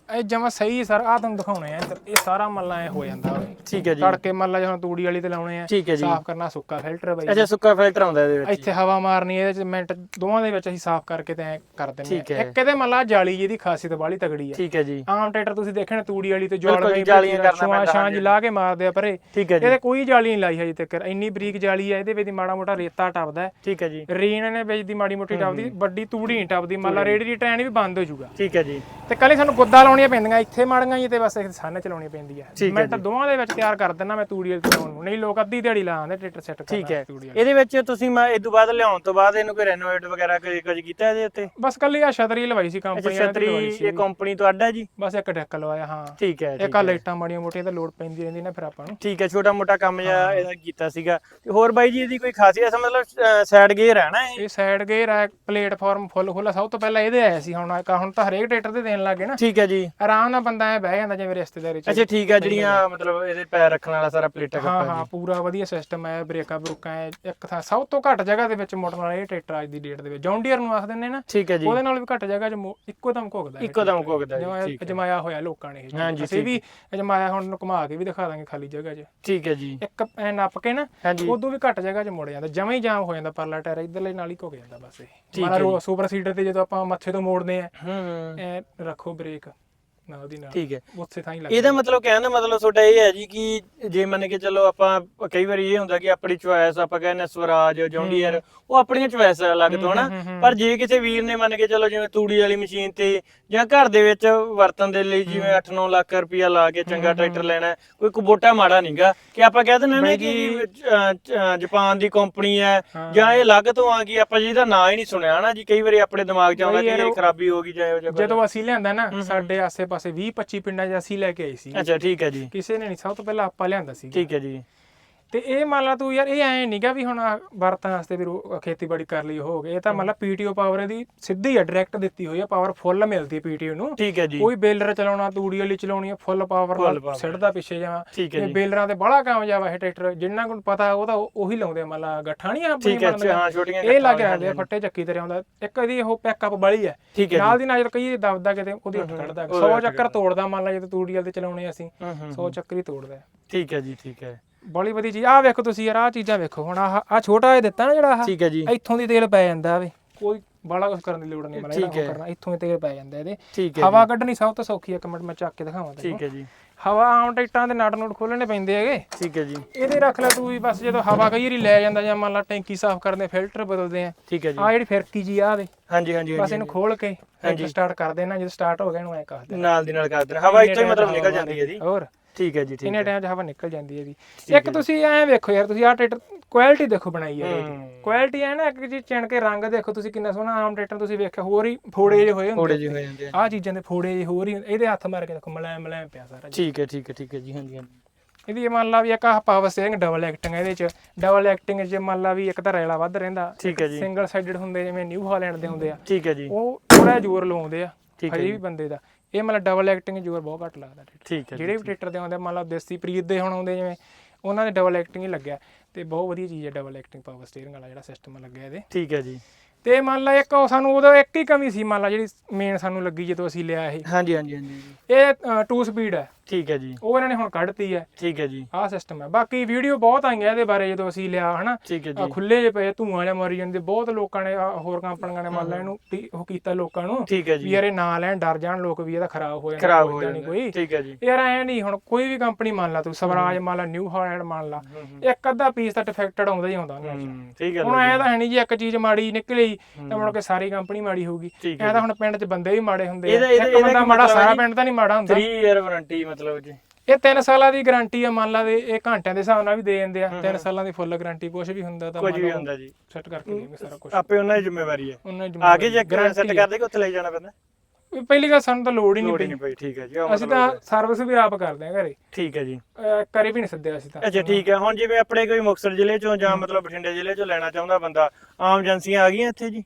B: ਇਹ ਜਮਾ ਸਹੀ ਸਰ ਆ ਤੁਹਾਨੂੰ ਦਿਖਾਉਣੇ ਆ ਇੱਧਰ। ਇਹ ਸਾਰਾ ਮੱਲਾ ਐ ਹੋ ਜਾਂਦਾ
A: ਠੀਕ ਹੈ ਜੀ।
B: ਤੜਕੇ ਮੱਲਾ ਜਦੋਂ ਤੂੜੀ ਵਾਲੀ ਤੇ ਲਾਉਣੇ ਆ
A: ਠੀਕ ਹੈ ਜੀ।
B: ਸਾਫ਼ ਕਰਨਾ ਸੁੱਕਾ ਫਿਲਟਰ ਬਾਈ।
A: ਅੱਛਾ ਸੁੱਕਾ ਫਿਲਟਰ ਆਉਂਦਾ ਇਹਦੇ ਵਿੱਚ।
B: ਇੱਥੇ ਹਵਾ ਮਾਰਨੀ ਇਹਦੇ ਚ ਮਿੰਟ ਦੋਵਾਂ ਦੇ ਵਿੱਚ ਅਸੀਂ ਸਾਫ਼ ਕਰਕੇ ਤੇ ਐ ਕਰ ਦਿੰਦੇ ਆ। ਇੱਕ ਇਹਦੇ ਮੱਲਾ ਜਾਲੀ ਜਿਹਦੀ ਖਾਸੀਅਤ ਬਾਲੀ ਤਗੜੀ ਆ।
A: ਠੀਕ ਹੈ ਜੀ।
B: ਆਮ ਟਰੈਕਟਰ ਤੁਸੀਂ ਦੇਖਣੇ ਤੂੜੀ ਵਾਲੀ ਤੇ ਜੋੜ ਗਈ
A: ਜਾਲੀਆਂ ਕਰਨਾ ਪੈਂਦਾ,
B: ਛਾਂ ਜੀ ਲਾ ਕੇ ਮਾਰਦੇ ਆ ਪਰੇ।
A: ਠੀਕ ਹੈ ਜੀ।
B: ਇਹਦੇ ਕੋਈ ਜਾਲੀ ਨਹੀਂ ਲਾਈ ਹਜੇ ਤੱਕ। ਇੰਨੀ ਬਰੀਕ ਜਾਲੀ ਆ ਇਹਦੇ ਵਿੱਚ ਦੀ ਮਾੜਾ ਮੋਟਾ ਰੇਤਾ ਟੱਪਦਾ।
A: ਠੀਕ ਹੈ ਜੀ।
B: ਰੀਨ ਨੇ ਵਿੱਚ ਦੀ ਮਾੜੀ ਮੋਟੀ ਟੱਪਦੀ ਵੱਡੀ ਤੂੜੀ ਨਹੀਂ ਟੱਪਦੀ। ਮੰਨ ਲਾ ਰੇੜੀ ਦੀ ਟ੍ਰੈਨ ਵੀ ਬੰਦ ਹੋ ਜਾਊਗਾ।
A: ਠੀਕ ਹੈ ਜੀ।
B: ਤੇ ਕੱਲੀ ਸਾਨੂੰ ਗੁੱਦਾ ਲਾਉਣੀਆਂ ਪੈਂਦੀਆਂ ਇੱਥੇ ਮਾੜੀਆਂ ਜੀ ਤੇ ਬਸ ਇੱਕ ਸਾਨੇ ਚਲਾਉਣੀ ਪੈਂਦੀ ਹੈ ਮੈਂ ਤਾਂ ਦੋਵਾਂ ਦੇ ਵਿੱਚ ਤਿਆਰ ਕਰ ਦਿੰਦਾ ਮੈਂ ਤੂੜੀ ਵਾਲੀ ਤੇ ਲਾਉਣ ਨੂੰ ਨਹੀਂ ਲੋਕ ਅੱਧੀ ਦਿਹਾੜੀ ਲਾਉਂਦੇ ਟਰੈਕਟਰ ਸੈੱਟ
A: ਠੀਕ ਹੈ। ਇਹਦੇ ਵਿੱਚ ਤੁਸੀਂ ਮੈਂ ਇਸ ਤੋਂ ਬਾਅਦ ਲਿਆਉਣ ਤੋਂ ਬਾਅਦ ਇਹਨੂੰ ਕੋਈ ਰੈਨੋਵੇਟ ਵਗੈਰਾ ਕੋਈ ਕੁਝ ਕੀਤਾ ਇਹਦੇ ਉੱਤੇ?
B: ਬਸ ਕੱਲੀ ਆ ਛਤਰੀ ਲਵਾਈ ਸੀ ਕੰਪਨੀ
A: ਛਤਰੀ ਇਹ ਕੰਪਨੀ ਤੋਂ ਅੱਡ ਹੈ ਜੀ?
B: ਬਸ ਇੱਕ ਡੈਕ ਲਵਾਇਆ ਹਾਂ।
A: ਠੀਕ ਹੈ
B: ਇੱਕ ਆ ਲਾਈਟਾਂ ਮਾੜੀਆਂ ਮੋਟੀਆਂ ਤਾਂ ਲੋਡ ਪੈਂਦੀ ਰਹਿੰਦੀ ਨਾ ਫਿਰ ਆਪਾਂ ਨੂੰ।
A: ਠੀਕ ਹੈ ਛੋਟਾ ਮੋਟਾ ਕੰਮ ਜਿਹਾ ਇਹਦਾ ਕੀਤਾ ਸੀਗਾ। ਤੇ ਹੋਰ ਬਾਈ ਜੀ ਇਹਦੀ ਕੋਈ ਖਾਸੀਅਤ ਮਤਲਬ ਸਾਈਡ ਗੇਅਰ ਹੈ ਨਾ
B: ਇਹ? ਸਾਈਡ ਗੇਅਰ ਹੈ ਪਲੇਟਫਾਰਮ ਫੁੱਲ ਖੁੱਲਾ ਸਭ ਤੋਂ ਪਹਿਲਾਂ ਇਹਦੇ ਆਇਆ ਸੀ ਹੁਣ ਆ- ਹੁਣ ਤਾਂ ਹਰੇਕ ਟਰੈਕਟਰ ਦੇ ਦੇਣ ਲੱਗੇ ਨਾ।
A: ਠੀਕ ਹੈ ਜੀ।
B: ਆਰਾਮ ਨਾਲ ਬੰਦਾ ਐ ਬਹਿ ਜਾਂਦਾ ਜਿਵੇਂ ਰਿਸ਼ਤੇਦਾਰੀ ਚ
A: ਅੱਛਾ ਠੀਕ ਹੈ ਜਿਹੜੀਆਂ ਮਤਲਬ ਇਹਦੇ ਪੈਰ ਰੱਖਣ ਵਾਲਾ ਸਾਰਾ ਪਲੇਟਾ
B: ਹਾਂ ਹਾਂ ਪੂਰਾ ਵਧੀਆ ਸਿਸਟਮ ਹੈ ਬ੍ਰੇਕਾਂ ਬਰੂਕਾਂ ਹੈ ਇੱਕ ਥਾਂ ਸਭ ਤੋਂ ਘੱਟ ਜਗ੍ਹਾ ਦੇ ਵਿੱਚ ਮੋਟਰ ਵਾਲਾ ਇਹ ਟਰੈਕਟਰ ਅੱਜ ਦੀ ਡੇਟ ਦੇ ਵਿੱਚ ਜੌਂਡੀਅਰ ਨੂੰ ਆਖ ਦਿੰਦੇ ਨਾ
A: ਠੀਕ ਹੈ ਜੀ।
B: ਉਹਦੇ ਨਾਲ ਵੀ ਘੱਟ ਜਗ੍ਹਾ 'ਚ ਇੱਕੋ ਦਮ ਘੁੱਗਦਾ
A: ਇੱਕੋ ਦਮ ਘੁੱਗਦਾ ਜੀ
B: ਅਜਮਾਇਆ ਹੋਇਆ ਲੋਕਾਂ ਨੇ ਇਹ
A: ਹਾਂਜੀ,
B: ਅਸੀਂ ਵੀ ਅਜਮਾਇਆ ਹੁਣ ਨੂੰ ਘੁਮਾ ਕੇ ਵੀ ਦਿਖਾ ਦਾਂਗੇ ਖਾਲੀ ਜਗ੍ਹਾ 'ਚ।
A: ਠੀਕ ਹੈ ਜੀ।
B: ਇੱਕ ਐ ਨੱਪ ਕੇ ਨਾ ਉਦੋਂ ਵੀ ਘੱਟ ਜਗ੍ਹਾ 'ਚ ਮੁੜ ਜਾਂਦਾ ਜਮਾਂ ਹੀ ਜਾਮ ਹੋ ਜਾਂਦਾ ਪਰਲਾ ਟਾਇਰ ਇਧਰਲੇ ਨਾਲ ਹੀ ਘੁੱਗ ਜਾਂਦਾ ਬਸ ਇਹ। ਮਾਰਾ ਸੁਪਰ ਸੀਡਰ ਤੇ ਜਦੋਂ ਆਪਾਂ ਮੱਥੇ ਤੋਂ ਮੋੜਦੇ ਆ
A: ਹੂੰ।
B: ਐ ਰੱਖੋ ਬ੍ਰੇਕ ਨਾਲ ਉਹਦੀ ਨਾਲ।
A: ਠੀਕ ਹੈ।
B: ਉੱਥੇ ਥਾਂ ਹੀ ਲੱਗ
A: ਇਹਦਾ ਮਤਲਬ ਕਹਿਣ ਦਾ ਮਤਲਬ ਤੁਹਾਡਾ ਇਹ ਹੈ ਜੀ ਕਿ ਜੇ ਮੰਨ ਕੇ ਚੱਲੋ ਆਪਾਂ ਕਈ ਵਾਰੀ ਇਹ ਹੁੰਦਾ ਕਿ ਆਪਣੀ ਚੁਆਇਸ ਆਪਾਂ ਕਹਿੰਦੇ ਸਵਰਾਜ ਜੌਂਡੀਅਰ ਉਹ ਆਪਣੀਆਂ ਚੁਆਇਸ ਅਲੱਗ ਤੋਂ ਹਨਾ? ਪਰ ਜੇ ਕਿਸੇ ਵੀਰ ਨੇ ਮੰਨ ਕੇ ਚੱਲੋ ਜਿਵੇਂ ਤੂੜੀ ਵਾਲੀ ਮਸ਼ੀਨ ਤੇ ਜਾਂ ਘਰ ਦੇ ਵਿੱਚ ਵਰਤਨ ਦੇ ਲਈ ਜਿਵੇਂ 8-9 ਲੱਖ ਰੁਪਇਆ ਲਾ ਕੇ ਚੰਗਾ ਟਰੈਕਟਰ ਲੈਣਾ ਕੋਈ ਕੁਬੋਟਾ ਮਾੜਾ ਨਹੀਂਗਾ ਕਿ ਆਪਾਂ ਕਹਿ ਦਿੰਦੇ ਨੇ ਕਿ ਜਾਪਾਨ ਦੀ ਕੰਪਨੀ ਹੈ ਜਾਂ ਇਹ ਅਲੱਗ ਤੋਂ ਆ ਗਈ ਆਪਾਂ ਜਿਹਦਾ ਨਾਂ ਹੀ ਨਹੀਂ ਸੁਣਿਆ ਹਨਾ ਜੀ? ਕਈ ਵਾਰੀ ਆਪਣੇ ਦਿਮਾਗ 'ਚ ਆਉਂਦਾ ਕਿ ਇਹ ਖਰਾਬੀ ਹੋ ਗਈ ਜਾਂ।
B: ਜਦੋਂ ਅਸੀਂ ਲਿਆਂਦਾ ਨਾ ਸਾਡੇ ਆਸੇ-ਪਾਸੇ 20-25 ਪਿੰਡਾਂ 'ਚ ਅਸੀਂ ਲੈ ਕੇ ਆਏ ਸੀ।
A: ਅੱਛਾ ਠੀਕ ਹੈ ਜੀ।
B: ਕਿਸੇ ਨੇ ਨਹੀਂ ਸਭ ਤੋਂ ਪਹਿਲਾਂ ਆਪਾਂ ਲਿਆਂਦਾ ਸੀ
A: ਠੀਕ ਹੈ ਜੀ।
B: ਤੇ ਇਹ ਮੰਨ ਲਾ ਤੂੰ ਯਾਰ ਇਹ ਐ ਨਹੀਂਗਾ ਵੀ ਹੁਣ ਆਹ ਵਰਤਣ ਵਾਸਤੇ ਵੀ ਰੋ- ਖੇਤੀਬਾੜੀ ਕਰ ਲਈ ਹੋ ਗਏ ਇਹ ਤਾਂ ਮੰਨ ਲਾ ਪੀਟੀਓ ਪਾਵਰ ਇਹਦੀ ਸਿੱਧੀ ਆ ਡਾਇਰੈਕਟ ਦਿੱਤੀ ਹੋਈ ਆ ਪਾਵਰ ਫੁੱਲ ਮਿਲਦੀ ਪੀਟੀਓ ਨੂੰ।
A: ਠੀਕ ਹੈ ਜੀ।
B: ਕੋਈ ਬੇਲਰ ਚਲਾਉਣਾ ਤੂੜੀ ਵਾਲੀ ਚਲਾਉਣੀ ਆ ਫੁੱਲ ਪਾਵਰ
A: Full
B: ਨਾਲ
A: power।
B: ਪਿੱਛੇ ਜਾਵਾਂ।
A: ਠੀਕ ਹੈ ਜੀ।
B: ਬੇਲਰਾਂ ਤੇ ਬੜਾ ਕਾਮਯਾਬ ਆ ਇਹ ਟਰੈਕਟਰ ਜਿੰਨਾ ਕੋਲ ਪਤਾ ਉਹ ਤਾਂ ਉਹ- ਉਹੀ ਲਾਉਂਦੇ ਆ ਮੰਨ ਲਾ ਗੱਠਾਂ ਨਹੀਂ ਆਪਣੀ
A: ਠੀਕ ਹੈ ਅੱਛਾ ਹਾਂ ਛੋਟੀਆਂ
B: ਇਹ ਲੱਗ ਜਾਂਦੇ ਆ ਫੱਟੇ ਚੱਕੀ ਤੇ ਆਉਂਦਾ ਇੱਕ ਇਹਦੀ ਉਹ ਪੈਕਅਪ ਬੜੀ ਆ।
A: ਠੀਕ ਹੈ
B: ਨਾਲ ਦੀ ਨਾਲ ਜਦੋਂ ਕਈ ਦਬਦਾ ਕਿਤੇ ਉਹਦੀ ਉੱਠ ਕੱਢਦਾ 100 ਚੱਕਰ ਤੋੜਦਾ ਮੰਨ ਲਾ ਜਦੋਂ ਤੂੜੀ ਵਾਲੇ ਤੇ ਚਲਾਉਣੇ ਅਸੀਂ
A: ਹੂੰ ਹੂੰ
B: 100 ਚੱਕਰ ਹੀ ਤੋੜਦਾ।
A: ਠੀਕ ਹੈ ਜੀ ਠੀਕ ਹੈ।
B: ਬੜੀ ਵਧੀਆ ਚੀਜ਼। ਆਹ ਵੇਖੋ ਤੁਸੀਂ ਯਾਰ ਆਹ ਚੀਜ਼ਾਂ ਵੇਖੋ। ਹੁਣ ਆਹ ਆਹ ਛੋਟਾ ਇਹ ਦਿੱਤਾ ਨਾ ਜਿਹੜਾ ਆਹ
A: ਠੀਕ ਹੈ ਜੀ।
B: ਇੱਥੋਂ ਦੀ ਤੇਲ ਪੈ ਜਾਂਦਾ ਵੇ। ਕੋਈ ਬੜਾ ਕੁਝ ਕਰਨ ਦੀ ਲੋੜ ਨਹੀਂ ਮਤਲਬ
A: ਠੀਕ
B: ਕਰਨਾ। ਇੱਥੋਂ ਹੀ ਤੇਲ ਪੈ ਜਾਂਦਾ ਇਹਦੇ। ਹਵਾ ਕੱਢਣੀ ਸਭ ਤੋਂ ਸੌਖੀ ਹੈ ਇੱਕ ਮਿੰਟ ਮੈਂ ਚੱਕ ਕੇ ਦਿਖਾਵਾਂ ਤੈਨੂੰ।
A: ਠੀਕ ਹੈ ਜੀ।
B: ਹਵਾ ਆਮ ਟਿਕਟਾਂ ਦੇ ਨਟ ਨੂਟ ਖੋਲਣੇ ਪੈਂਦੇ ਹੈਗੇ।
A: ਠੀਕ ਹੈ ਜੀ।
B: ਇਹਦੇ ਰੱਖ ਲੈ ਤੂੰ ਵੀ ਬਸ ਜਦੋਂ ਹਵਾ ਕਈ ਵਾਰੀ ਲੈ ਜਾਂਦਾ ਜਾਂ ਮੰਨ ਲਾ ਟੈਂਕੀ ਸਾਫ਼ ਕਰਦੇ ਫਿਲਟਰ ਬਦਲਦੇ ਆ।
A: ਠੀਕ ਹੈ ਜੀ।
B: ਆ ਜਿਹੜੀ ਫਿਰਕੀ ਜੀ ਆ ਵੇ।
A: ਹਾਂਜੀ ਹਾਂਜੀ
B: ਬਸ ਇਹਨੂੰ ਖੋਲ ਕੇ ਸਟਾਰਟ ਕਰ ਦੇਣਾ। ਜਦੋਂ ਸਟਾਰਟ ਹੋ ਗਿਆ ਇਹਨੂੰ ਐ ਕਰ ਦੇ
A: ਨਾਲ ਦੀ ਨਾਲ ਕਰ ਦੇਣਾ। ਹਵਾ ਇੱਥੋਂ ਹੀ ਮਤਲਬ ਨਿਕਲ ਜਾਂਦੀ ਹੈ ਜੀ।
B: ਹੋਰ?
A: ਠੀਕ ਹੈ ਜੀ ਠੀਕ
B: ਇੰਨੇ ਟਾਈਮ 'ਚ ਹਵਾ ਨਿਕਲ ਜਾਂਦੀ ਹੈ ਇਹਦੀ ਇੱਕ ਤੁਸੀਂ ਐਂ ਵੇਖੋ ਯਾਰ ਤੁਸੀਂ ਆਹ ਟਰੈਕਟਰ ਕੁਆਲਿਟੀ ਦੇਖੋ ਬਣਾਈ ਹੈ ਇਹਦੀ।
A: ਹੂੰ।
B: ਕੁਆਲਿਟੀ ਹੈ ਨਾ ਇੱਕ ਜੀ ਚਿਣ ਕੇ ਰੰਗ ਦੇਖੋ ਤੁਸੀਂ ਕਿੰਨਾ ਸੋਹਣਾ ਆਮ ਟਰੈਕਟਰ ਤੁਸੀਂ ਵੇਖਿਆ ਹੋਰ ਹੀ ਫੋੜੇ ਜਿਹੇ ਹੋਏ ਹੁੰਦੇ
A: ਜਿਹੇ ਹੋ ਜਾਂਦੇ ਆ।
B: ਆਹ ਚੀਜ਼ਾਂ ਦੇ ਫੋੜੇ ਜਿਹੇ ਹੋਰ ਹੀ ਇਹਦੇ ਹੱਥ ਮਾਰ ਕੇ ਦੇਖੋ ਮਲਾਇਮ ਮਲਾਇਮ ਪਿਆ ਸਾਰਾ ਜੀ।
A: ਠੀਕ ਹੈ ਠੀਕ ਹੈ ਠੀਕ ਹੈ ਜੀ ਹਾਂਜੀ ਹਾਂਜੀ।
B: ਇਹਦੀ ਇਹ ਮੰਨ ਲਾ ਵੀ ਇੱਕ ਆਹ ਪਾਵਰ ਸਟੀਅਰਿੰਗ ਡਬਲ ਐਕਟਿੰਗ ਇਹਦੇ ਚ। ਡਬਲ ਐਕਟਿੰਗ ਜੇ ਮੰਨ ਲਾ ਵੀ ਇੱਕ ਤਾਂ ਰੈਲਾ ਵੱਧ ਰਹਿੰਦਾ।
A: ਠੀਕ ਹੈ ਜੀ।
B: ਸਿੰਗਲ ਸਾਈਡਡ ਹੁੰਦੇ ਜਿਵੇਂ ਨਿਊ ਹਾਲੈਂਡ ਦੇ ਹੁੰਦੇ ਆ।
A: ਠੀਕ ਹੈ ਜੀ।
B: ਉਹ ਥੋੜਾ ਜ਼ੋਰ ਲਵਾਉਂਦੇ ਆ।
A: ਠੀਕ ਹੈ
B: ਹਜੇ ਵੀ ਬੰਦੇ ਦਾ। ਇਹ ਮਤਲਬ ਡਬਲ ਐਕਟਿੰਗ ਜ਼ੋਰ ਬਹੁਤ ਘੱਟ ਲੱਗਦਾ
A: ਠੀਕ ਹੈ
B: ਜਿਹੜੇ ਵੀ ਟਰੈਕਟਰ ਦੇ ਆਉਂਦੇ ਮੰਨ ਲਾ ਦੇਸੀ ਪ੍ਰੀਤ ਦੇ ਹੁਣ ਆਉਂਦੇ ਜਿਵੇਂ ਉਹਨਾਂ ਦੇ ਡਬਲ ਐਕਟਿੰਗ ਹੀ ਲੱਗਿਆ। ਤੇ ਬਹੁਤ ਵਧੀਆ ਚੀਜ਼ ਹੈ ਡਬਲ ਐਕਟਿੰਗ ਪਾਵਰ ਸਟੀਅਰਿੰਗ ਵਾਲਾ ਜਿਹੜਾ ਸਿਸਟਮ ਲੱਗਿਆ ਇਹਦੇ।
A: ਠੀਕ ਹੈ ਜੀ।
B: ਤੇ ਮੰਨ ਲਾ ਇੱਕ ਉਹ ਸਾਨੂੰ ਉਦੋਂ ਇੱਕ ਹੀ ਕਮੀ ਸੀ ਮੰਨ ਲਾ ਜਿਹੜੀ ਮੇਨ ਸਾਨੂੰ ਲੱਗੀ ਜਦੋਂ ਅਸੀਂ ਲਿਆ ਇਹ।
A: ਹਾਂਜੀ ਹਾਂਜੀ ਹਾਂਜੀ
B: ਇਹ 2 ਸਪੀਡ ਹੈ।
A: ਠੀਕ ਹੈ ਜੀ।
B: ਉਹ ਇਹਨਾਂ ਨੇ ਹੁਣ ਕੱਢਤੀ ਹੈ।
A: ਠੀਕ ਹੈ ਜੀ।
B: ਆਹ ਸਿਸਟਮ ਹੈ। ਬਾਕੀ ਵੀਡੀਓ ਬਹੁਤ ਆਈਆਂ ਇਹਦੇ ਬਾਰੇ ਜਦੋਂ ਅਸੀਂ ਲਿਆ ਹਨਾ?
A: ਠੀਕ ਹੈ
B: ਆਹ
A: ਜੀ
B: ਖੁੱਲੇ ਜਿਹੇ ਪਏ ਧੂਆਂ ਜਿਹਾ ਮਾਰੀ ਜਾਂਦੇ ਬਹੁਤ ਲੋਕਾਂ ਨੇ ਆਹ ਹੋਰ ਕੰਪਨੀਆਂ ਨੇ ਮੰਨ ਲਾ ਇਹਨੂੰ ਟੀ- ਉਹ ਕੀਤਾ ਲੋਕਾਂ ਨੂੰ
A: ਠੀਕ ਹੈ
B: ਵੀ
A: ਜੀ
B: ਯਾਰ ਇਹ ਨਾ ਲੈਣ ਡਰ ਜਾਣ ਲੋਕ ਵੀ ਇਹਦਾ ਖਰਾਬ ਹੋ
A: ਖਰਾਬ
B: ਕੋਈ
A: ਹੋ
B: ਏਦਾਂ ਨੀ
A: ਜਾਂਦਾ।
B: ਕੋਈ।
A: ਠੀਕ ਹੈ ਜੀ।
B: ਯਾਰ ਐ ਨਹੀਂ ਹੁਣ ਕੋਈ ਵੀ ਕੰਪਨੀ ਮੰਨ ਲਾ ਤੂੰ ਸਵਰਾਜ ਮੰਨ ਲਾ ਨਿਊ ਹਾਲੈਂਡ ਮੰਨ ਲਾ ਇੱਕ ਅੱਧਾ ਪੀਸ ਤਾਂ ਡਿਫੈਕਟਡ ਆਉਂਦਾ ਹੀ ਆਉਂਦਾ ਉਹਨਾਂ 'ਚ
A: ਹੂੰ, ਠੀਕ ਹੈ
B: ਹੁਣ ਐ ਤਾਂ ਹੈ ਨਹੀਂ ਜੀ ਇੱਕ ਚੀਜ਼ ਮਾੜੀ ਨਿਕਲੀ ਤਾਂ ਮੁੜ ਕੇ ਸਾਰੀ ਕੰਪਨੀ ਮਾੜੀ ਹੋਊਗੀ। ਐ ਤਾਂ ਹੁਣ ਪਿੰਡ 'ਚ ਬੰਦੇ ਵੀ ਮਾੜੇ ਹੁੰਦੇ ਆ। ਇੱਕ ਬੰਦਾ ਮਾੜਾ ਸਾਰਾ
A: ਜੀ?
B: ਪਿੰਡ ਤਾਂ ਨਹੀਂ ਮਾੜਾ ਹੁੰਦਾ।
A: 3 ਇਅਰ ਵਾਰੰਟੀ ਮਤਲਬ ਜੀ।
B: ਇਹ 3 ਸਾਲਾਂ ਦੀ ਗਾਰੰਟੀ ਆ ਮੰਨ ਲਾ ਦੇ ਇਹ ਘੰਟਿਆਂ ਦੇ ਹਿਸਾਬ ਨਾਲ ਵੀ ਦੇ ਦਿੰਦੇ ਆ। 3 ਸਾਲਾਂ ਦੀ ਫੁੱਲ ਗਾਰੰਟੀ ਕੁਝ ਵੀ ਹੁੰਦਾ ਤਾਂ
A: ਕੁਝ ਵੀ ਹੁੰਦਾ ਜੀ।
B: ਸੈੱਟ ਕਰਕੇ ਦੇਣਗੇ ਸਾਰਾ ਕੁਝ
A: ਆਪੇ ਉਹਨਾਂ ਦੀ ਜ਼ਿੰਮੇਵਾਰੀ ਹੈ।
B: ਉਹਨਾਂ ਦੀ
A: ਆ ਚੈੱਕ
B: guarantee
A: ਸੈੱਟ ਕਰਦੇ ਕਿ ਉੱਥੇ ਲੈ ਜਾਣਾ ਪੈਂਦਾ।
B: ਵੀ ਪਹਿਲੀ ਗੱਲ ਸਾਨੂੰ ਤਾਂ ਲੋੜ ਹੀ ਨਹੀਂ
A: ਲੋੜ ਹੀ
B: ਪਈ।
A: ਨਹੀਂ ਪਈ ਠੀਕ ਹੈ ਜੀ ਆਹ
B: ਅਸੀਂ
A: ਮਤਲਬ
B: ਤਾਂ ਸਰਵਿਸ ਵੀ ਆਪ ਕਰਦੇ ਆ ਘਰੇ।
A: ਠੀਕ ਹੈ ਜੀ।
B: ਅਹ ਘਰੇ ਵੀ ਨਹੀਂ ਸੱਦਿਆ ਅਸੀਂ ਤਾਂ।
A: ਅੱਛਾ ਠੀਕ ਹੈ। ਹੁਣ ਜਿਵੇਂ ਆਪਣੇ ਕੋਈ ਮੁਕਤਸਰ ਜ਼ਿਲ੍ਹੇ ਚੋਂ ਜਾਂ ਮਤਲਬ ਬਠਿੰਡੇ ਜ਼ਿਲ੍ਹੇ ਚੋਂ ਲੈਣਾ ਚਾਹੁੰਦਾ ਬੰਦਾ ਆਮ ਏਜੰਸੀਆਂ ਆ ਗਈਆਂ ਇੱਥੇ ਜੀ?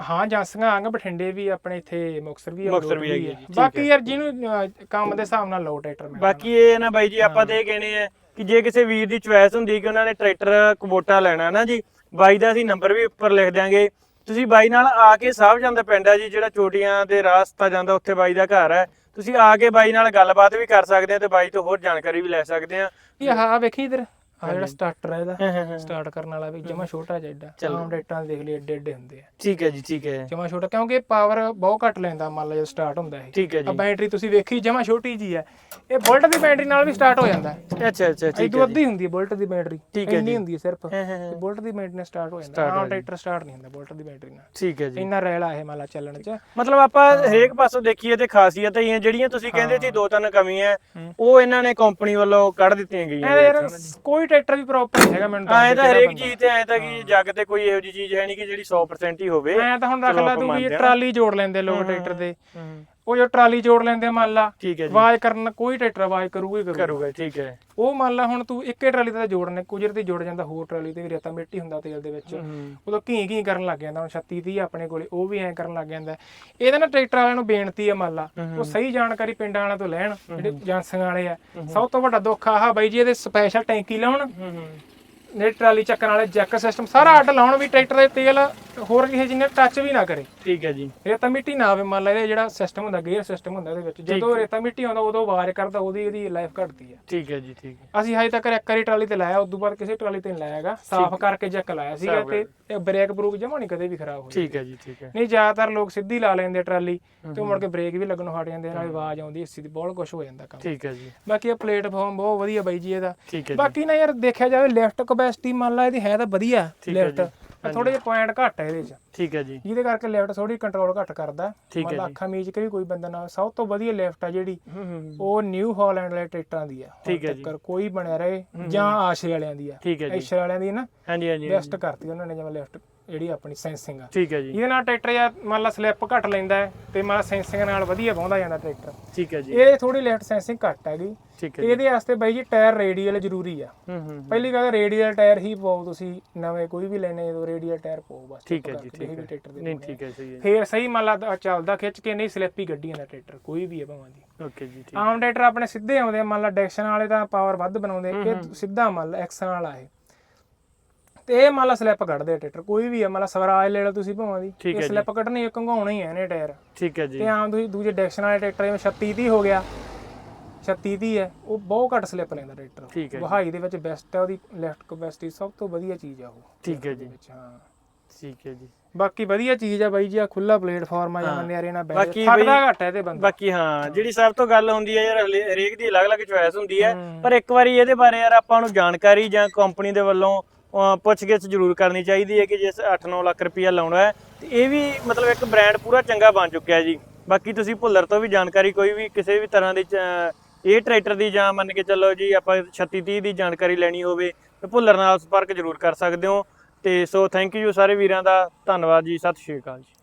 B: ਹਾਂ ਜਾਂਸੀਆਂ ਆਂਗਾ ਬਠਿੰਡੇ ਵੀ ਆਪਣੇ ਇੱਥੇ ਮੁਕਸਰ ਵੀ ਆ,
A: ਮੁਕਤਸਰ
B: ਲੋਟ
A: ਵੀ ਹੈਗੀ ਆ ਜੀ, ਠੀਕ
B: ਬਾਕੀ ਯਾਰ ਜਿਹਨੂੰ ਅਹ, ਕੰਮ ਦੇ ਹਿਸਾਬ ਨਾਲ ਲਓ ਟਰੈਕਟਰ ਮੈਂ
A: ਬਾਕੀ ਇਹ ਨਾ ਬਾਈ ਜੀ ਆਪਾਂ ਤੇ ਇਹ ਕਹਿੰਦੇ ਆ ਕਿ ਜੇ ਕਿਸੇ ਵੀਰ ਦੀ ਚੁਆਇਸ ਹੁੰਦੀ ਕਿ ਉਹਨਾਂ ਨੇ ਟਰੈਕਟਰ ਕੁਬੋਟਾ ਲੈਣਾ ਨਾ ਜੀ ਬਾਈ ਦਾ ਅਸੀਂ ਨੰਬਰ ਵੀ ਉੱਪਰ ਲਿਖ ਦਿਆਂਗੇ। ਤੁਸੀਂ ਬਾਈ ਨਾਲ ਆ ਕੇ ਸਾਹਿਬ ਜਾਂਦਾ ਪਿੰਡ ਹੈ ਜੀ, ਜਿਹੜਾ ਚੋਟੀਆਂ ਦੇ ਰਾਸਤਾ ਜਾਂਦਾ, ਉੱਥੇ ਬਾਈ ਦਾ ਘਰ ਹੈ। ਤੁਸੀਂ ਆ ਕੇ ਬਾਈ ਨਾਲ ਗੱਲਬਾਤ ਵੀ ਕਰ ਸਕਦੇ ਆ ਤੇ ਬਾਈ ਤੋਂ ਹੋਰ ਜਾਣਕਾਰੀ ਵੀ ਲੈ ਸਕਦੇ ਆ।
B: ਇਹ ਹਾਂ ਵੇਖੀ ਇਧਰ। ਆ ਜਿਹੜਾ ਸਟਾਰਟਰ ਹੈ ਇਹਦਾ। ਸਟਾਰਟ ਕਰਨ ਵਾਲਾ ਵੀ ਜਮਾ ਛੋਟਾ ਜਿਹਾ ਏਡਾ। ਆਮ ਡੇਟਾਂ ਦੇਖ ਲਈ ਏਡੇ ਏਡੇ ਹੁੰਦੇ ਆ।
A: ਠੀਕ ਹੈ ਜੀ ਠੀਕ ਹੈ।
B: ਜਮਾ ਛੋਟਾ ਕਿਉਂਕਿ ਪਾਵਰ ਬਹੁਤ ਘੱਟ ਲੈਂਦਾ ਮੰਨ ਲਓ ਜਦੋਂ ਸਟਾਰਟ ਹੁੰਦਾ ਇਹ।
A: ਠੀਕ ਹੈ
B: ਆ
A: ਜੀ
B: ਬੈਟਰੀ ਤੁਸੀਂ ਵੇਖੀ ਜਮਾ ਛੋਟੀ ਜੀ ਹੈ। ਇਹ ਬੁਲਟ ਦੀ ਬੈਟਰੀ ਨਾਲ ਵੀ ਸਟਾਰਟ ਹੋ ਜਾਂਦਾ। ਹੈ
A: ਅੱਛਾ ਅੱਛਾ ਠੀਕ ਹੈ
B: ਅੱਧੀ ਹੁੰਦੀ ਹੈ ਬੁਲਟ ਦੀ ਬੈਟਰੀ
A: ਠੀਕ ਹੈ
B: ਇੰਨੀ
A: ਜੀ।
B: ਹੁੰਦੀ ਹੈ ਸਿਰਫ। ਬੁਲਟ ਦੀ ਬੈਟਰੀ ਨਾਲ ਸਟਾਰਟ ਹੋ ਜਾਂਦਾ। ਆਮ ਟਰੈਕਟਰ ਸਟਾਰਟ ਨਹੀਂ ਹੁੰਦਾ ਬੁਲਟ ਦੀ ਬੈਟਰੀ ਨਾਲ।
A: ਠੀਕ ਹੈ ਜੀ।
B: ਇੰਨਾ ਰੈਲਾ ਇਹ ਮਾਲਾ ਚੱਲਣ ਚ।
A: ਮਤਲਬ ਆਪਾਂ ਹਰੇਕ ਪਾਸੋਂ ਦੇਖੀਏ ਤੇ ਖਾਸੀਅਤਾਂ ਹੀ ਆ ਜਿਹੜੀਆਂ ਤੁਸੀਂ ਕਹਿੰਦੇ ਸੀ ਦੋ ਤਿੰਨ ਕਮੀਆਂ ਉਹ ਇਹਨਾਂ ਨੇ ਕੰਪਨੀ ਵੱਲੋਂ ਕੱਢ ਦਿੱਤੀਆਂ ਗਈਆਂ।
B: ਇਹ ਕੋਈ ਟਰੈਕਟਰ ਵੀ ਪ੍ਰੋਪਰ ਨਹੀਂ ਹੈਗਾ ਮੈਨੂੰ
A: ਇਹ
B: ਦੱਸ
A: ਤਾਂ ਹਰੇਕ ਚੀਜ਼ ਤੇ ਐ ਤਾਂ ਕਿ ਜੱਗ ਤੇ ਕੋਈ ਇਹੋ ਜਿਹੀ ਚੀਜ਼ ਹੈ ਨਹੀਂ ਕਿ ਜਿਹੜੀ 100% ਹੀ ਹੋਵੇ।
B: ਐ ਤਾਂ ਹੁਣ ਰੱਖ ਲਾ ਤੂੰ ਵੀ। ਟਰਾਲੀ ਜੋੜ ਲੈਂਦੇ ਲੋਕ ਟਰੈਕਟਰ ਦੇ। ਉਹ ਜੋ ਟਰਾਲੀ ਜੋੜ ਲੈਂਦੇ ਆ, ਮੰਨ ਲਾ
A: ਠੀਕ ਹੈ ਜੀ।
B: ਆਵਾਜ਼ ਕਰਨ ਕੋਈ ਟਰੈਕਟਰ ਆਵਾਜ਼ ਕਰੂਗਾ ਹੀ ਕਰੂਗਾ।
A: ਕਰੂਗਾ ਠੀਕ ਹੈ।
B: ਉਹ ਮੰਨ ਲਾ ਹੁਣ ਤੂੰ ਇੱਕੇ ਟਰਾਲੀ ਤੇ ਜੋੜਨੇ ਕੁਦਰਤੀ ਜੋੜ ਜਾਂਦਾ ਹੋਰ ਟਰਾਲੀ ਤੇ ਵੀ ਰੇਤਾ ਮਿੱਟੀ ਹੁੰਦਾ ਤੇਲ ਦੇ ਵਿੱਚ।
A: ਹੂੰ,
B: ਉਦੋਂ ਘੀ ਘੀ ਕਰਨ ਲੱਗ ਜਾਂਦਾ ਹੁਣ 36 30 ਆਪਣੇ ਕੋਲੇ ਉਹ ਵੀ ਐਂ ਕਰਨ ਲੱਗ ਜਾਂਦਾ। ਇਹਦੇ ਨਾਲ ਟਰੈਕਟਰ ਵਾਲਿਆਂ ਨੂੰ ਬੇਨਤੀ ਹੈ ਮੰਨ ਲਾ ਉਹ ਸਹੀ ਜਾਣਕਾਰੀ ਪਿੰਡਾਂ ਵਾਲਿਆਂ ਤੋਂ ਲੈਣ ਜਿਹੜੇ ਏਜੰਸੀਆਂ ਵਾਲੇ ਆ। ਸਭ ਤੋਂ ਵੱਡਾ ਦੁੱਖ ਆਹ ਬਾਈ ਜੀ ਇਹਦੇ ਸਪੈਸ਼ਲ ਟੈਂਕੀ ਲਾਉਣ।
A: ਹੂੰ, ਹੂੰ,
B: ਨੇ ਟਰਾਲੀ ਚੱਕਣ ਵਾਲੇ ਜੈਕ ਸਿਸਟਮ ਸਾਰਾ ਅੱਡ ਲਾਉਣ ਵੀ ਟਰੈਕਟਰ ਦੇ ਤੇਲ ਹੋਰ ਕਿਸੇ ਚੀਜ਼ ਨਾਲ ਟੱਚ ਵੀ ਨਾ ਕਰੇ।
A: ਠੀਕ ਹੈ ਜੀ।
B: ਰੇਤਾ ਮਿੱਟੀ ਨਾ ਆਵੇ ਮੰਨ ਲਾ ਜਿਹੜਾ ਸਿਸਟਮ ਹੁੰਦਾ ਗੇਅਰ ਸਿਸਟਮ ਹੁੰਦਾ ਇਹਦੇ ਵਿੱਚ ਜਦੋਂ ਰੇਤਾ ਮਿੱਟੀ ਆਉਂਦਾ ਉਦੋਂ ਆਵਾਜ਼ ਕਰਦਾ ਉਹਦੀ ਇਹਦੀ ਲਾਈਫ ਘਟਦੀ ਆ
A: ਠੀਕ ਹੈ ਜੀ ਠੀਕ ਹੈ।
B: ਅਸੀਂ ਹਜੇ ਤੱਕ ਇੱਕ ਵਾਰੀ ਟਰਾਲੀ ਤੇ ਲਾਇਆ ਉਦੋਂ ਬਾਅਦ ਕਿਸੇ ਟਰਾਲੀ ਤੇ ਨਹੀਂ ਲਾਇਆਗਾ ਸਾਫ਼ ਕਰਕੇ ਜੈਕ ਲਾਇਆ ਸੀਗਾ ਤੇ ਬ੍ਰੇਕ ਬਰੂਕ ਜਮਾ ਨਹੀਂ ਕਦੇ ਵੀ ਖਰਾਬ ਹੋਈ।
A: ਠੀਕ ਹੈ ਜੀ ਠੀਕ ਹੈ।
B: ਨਹੀਂ ਜ਼ਿਆਦਾਤਰ ਲੋਕ ਸਿੱਧੀ ਲਾ ਲੈਂਦੇ ਟਰਾਲੀ ਤੇ ਮੁੜ ਕੇ ਬ੍ਰੇਕ ਵੀ ਲੱਗਣੋਂ ਹਟ ਜਾਂਦੇ ਨਾਲ ਆਵਾਜ਼ ਆਉਂਦੀ ਹਿੱਸੀ ਦੀ ਬਹੁਤ ਕੁਝ ਹੋ ਜਾਂਦਾ ਕੰਮ।
A: ਠੀਕ ਹੈ ਜੀ।
B: ਬਾਕੀ ਇਹ ਪਲੇਟਫਾਰਮ ਬਹੁਤ ਵਧੀਆ ਬਾਈ ਜੀ ਇਹਦਾ।
A: ਠੀਕ ਹੈ
B: ਬਾਕੀ ਨਾ ਯਾਰ ਦੇਖਿਆ ਜਾਵੇ ਲਿਫਟ ਕਪੈਸਿਟੀ ਮੰਨ ਲਾ ਇਹਦੀ ਹੈ ਤਾਂ ਵਧੀਆ ਲਿਫਟ ਥੋੜੇ ਜਿਹੇ ਪੁਆਇੰਟ ਘੱਟ ਹੈ ਇਹਦੇ 'ਚ।
A: ਠੀਕ ਹੈ ਜੀ।
B: ਜਿਹਦੇ ਕਰਕੇ ਲਿਫਟ ਥੋੜੀ ਕੰਟਰੋਲ ਘੱਟ ਕਰਦਾ। ਮੰਨ ਲਾ ਅੱਖਾਂ ਮੀਚ ਕੇ ਵੀ ਕੋਈ ਬੰਦਾ ਨਾ ਸਭ ਤੋਂ ਵਧੀਆ ਲਿਫਟ ਆ ਜਿਹੜੀ ਉਹ ਨਿਊ ਹਾਲੈਂਡ ਵਾਲੇ ਟਰੈਕਟਰਾਂ ਦੀ ਆ
A: ਠੀਕ ਹੈ ਜੀ।
B: ਕੋਈ ਬਣਿਆ ਰਹੇ ਜਾਂ ਆਸ਼ਰੇ ਵਾਲਿਆਂ ਦੀ ਆ
A: ਠੀਕ ਹੈ ਜੀ।
B: ਐਸ਼ਰ ਵਾਲਿਆਂ ਦੀ ਨਾ
A: ਹਾਂਜੀ ਹਾਂਜੀ
B: ਬੈਸਟ ਕਰਤੀ ਉਹਨਾਂ ਨੇ ਜਿਵੇਂ ਲਿਫਟ ਜਿਹੜੀ ਆਪਣੀ ਸੈਂਸਿੰਗ ਆ।
A: ਠੀਕ ਹੈ ਜੀ।
B: ਇਹਦੇ ਨਾਲ ਟਰੈਕਟਰ ਯਾਰ ਮੰਨ ਲਾ ਸਲਿੱਪ ਘੱਟ ਲੈਂਦਾ ਹੈ ਤੇ ਮੰਨ ਲਾ ਸੈਂਸਿੰਗ ਨਾਲ ਵਧੀਆ ਵਾਹੁੰਦਾ ਜਾਂਦਾ ਟਰੈਕਟਰ।
A: ਠੀਕ ਹੈ ਜੀ।
B: ਇਹ ਥੋੜੀ ਲਿਫਟ ਸੈਂਸਿੰਗ ਘੱਟ ਹੈਗੀ।
A: ਠੀਕ ਹੈ
B: ਇਹਦੇ ਵਾਸਤੇ ਬਾਈ ਜੀ ਟਾਇਰ ਰੇਡੀਅਲ ਜ਼ਰੂਰੀ ਆ।
A: ਹੂੰ ਹੂੰ
B: ਪਹਿਲੀ ਗੱਲ ਰੇਡੀਅਲ ਟਾਇਰ ਹੀ ਪਾਓ ਤੁਸੀਂ ਨਵੇਂ ਕੋਈ ਵੀ ਲੈਣੇ ਜਦੋਂ ਰੇਡੀਅਲ ਟਾਇਰ ਪਾਓ ਬਸ।
A: ਠੀਕ ਹੈ ਜੀ ਠੀਕ ਹੈ।
B: ਟਰੈਕਟਰ ਦੇ
A: ਨਹੀਂ। ਠੀਕ ਹੈ ਸਹੀ ਹੈ
B: ਫੇਰ ਸਹੀ ਮੰਨ ਲਾ ਦ- ਚੱਲਦਾ ਖਿੱਚ ਕੇ ਨਹੀਂ ਸਲਿੱਪੀ ਗੱਡੀ ਜਾਂਦਾ ਟਰੈਕਟਰ ਕੋਈ ਵੀ ਹੈ ਭਾਵਾਂ ਦੀ
A: ਓਕੇ ਜੀ ਠੀਕ।
B: ਆਮ ਟਰੈਕਟਰ ਆਪਣੇ ਸਿੱਧੇ ਆਉਂਦੇ ਆ, ਮੰਨ ਲਾ ਡੈਕਸ਼ਨ ਵਾਲੇ ਤਾਂ ਪਾਵਰ ਵੱਧ ਬਣਾਉਂਦੇ ਇਹ ਸਿੱਧਾ ਮੰਨ ਲਾ ਐਕਸ਼ਨ ਵਾਲਾ ਇਹ। ਤੇ ਇਹ ਮੰਨ ਲਾ ਸਲਿੱਪ ਕੱਢਦੇ ਆ ਟਰੈਕਟਰ ਕੋਈ ਵੀ ਹੈ ਮੰਨ ਲਾ ਸਵਰਾਜ ਲੈ ਲਓ ਤੁਸੀਂ ਭਾਵਾਂ ਦੀ। ਇਹ ਸਲਿੱਪ ਕੱਢਣੀ ਇਹ ਕੰਘਾਉਣਾ ਹੀ ਹੈ ਇਹਨੇ ਟਾਇਰ।
A: ਠੀਕ ਹੈ ਜੀ।
B: ਤੇ ਆਮ ਤੁਸੀਂ ਦੂਜੇ ਡੈਕਸ਼ਨ ਵਾਲੇ ਟਰੈਕਟਰ ਜਿਵੇਂ 36 30 ਹੋ ਗਿਆ 36 30 ਹੈ ਉਹ ਬਹੁਤ ਘੱਟ ਸਲਿੱਪ ਲੈਂਦਾ ਟਰੈਕਟਰ। ਵਹਾਈ ਦੇ ਵਿੱਚ ਬੈਸਟ ਹੈ ਉਹਦੀ ਲੈਫਟ ਕਪੈਸਿਟੀ ਸਭ ਤੋਂ ਵਧੀਆ ਚੀਜ਼ ਆ ਉਹ।
A: ਠੀਕ ਹੈ ਜੀ।
B: ਹਾਂ।
A: ਠੀਕ ਹੈ ਜੀ।
B: ਬਾਕੀ ਵਧੀਆ ਚੀਜ਼ ਆ ਬਾਈ ਜੀ ਆ ਖੁੱਲਾ ਪਲੇਟਫਾਰਮ ਆ ਜਾਂ ਨਜ਼ਾਰੇ ਨਾਲ ਬੈਠ
A: ਬਾਕੀ
B: ਥੱਕਦਾ ਘੱਟ ਹੈ ਤੇ ਬੰਦਾ।
A: ਬਾਕੀ ਹਾਂ ਜਿਹੜੀ ਸਭ ਤੋਂ ਗੱਲ ਹੁੰਦੀ ਹੈ ਯਾਰ ਹਰੇਕ ਦੀ ਅਲੱਗ-ਅਲੱਗ ਚੁਆਇਸ ਹੁੰਦੀ ਹੈ। ਪਰ ਇੱਕ ਵਾਰੀ ਇਹਦੇ ਬਾਰੇ ਯਾਰ ਆਪਾਂ ਨੂੰ ਜਾਣਕਾਰੀ ਜਾਂ ਕੰਪਨੀ ਦੇ ਵੱਲੋਂ ਪੁੱਛਗਿੱਛ ਜ਼ਰੂਰ ਕਰਨੀ ਚਾਹੀਦੀ ਹੈ ਕਿ ਜੇ 8-9 ਲੱਖ ਰੁਪਇਆ ਲਾਉਣਾ ਹੈ, ਤੇ ਇਹ ਵੀ ਮਤਲਬ ਇੱਕ ਬ੍ਰਾਂਡ ਪੂਰਾ ਚੰਗਾ ਬਣ ਚੁੱਕਿਆ ਜੀ। ਬਾਕੀ ਤੁਸੀਂ ਭੁੱਲਰ ਤੋਂ ਵੀ ਜਾਣਕਾਰੀ ਕੋਈ ਵੀ ਕਿਸੇ ਵੀ ਤਰ੍ਹਾਂ ਦੀ ਚ- ਇਹ ਟਰੈਕਟਰ ਦੀ ਜਾਂ ਮੰਨ ਕੇ ਚੱਲੋ ਜੀ ਆਪਾਂ 3630 ਦੀ ਜਾਣਕਾਰੀ ਲੈਣੀ ਹੋਵੇ, ਤਾਂ ਭੁੱਲਰ ਨਾਲ ਸੰਪਰਕ ਜ਼ਰੂਰ ਕਰ ਸਕਦੇ ਹੋ। ਤੇ ਸੋ ਥੈਂਕ ਯੂ ਸਾਰੇ ਵੀਰਾਂ ਦਾ, ਧੰਨਵਾਦ ਜੀ, ਸਤਿ ਸ਼੍ਰੀ ਅਕਾਲ ਜੀ।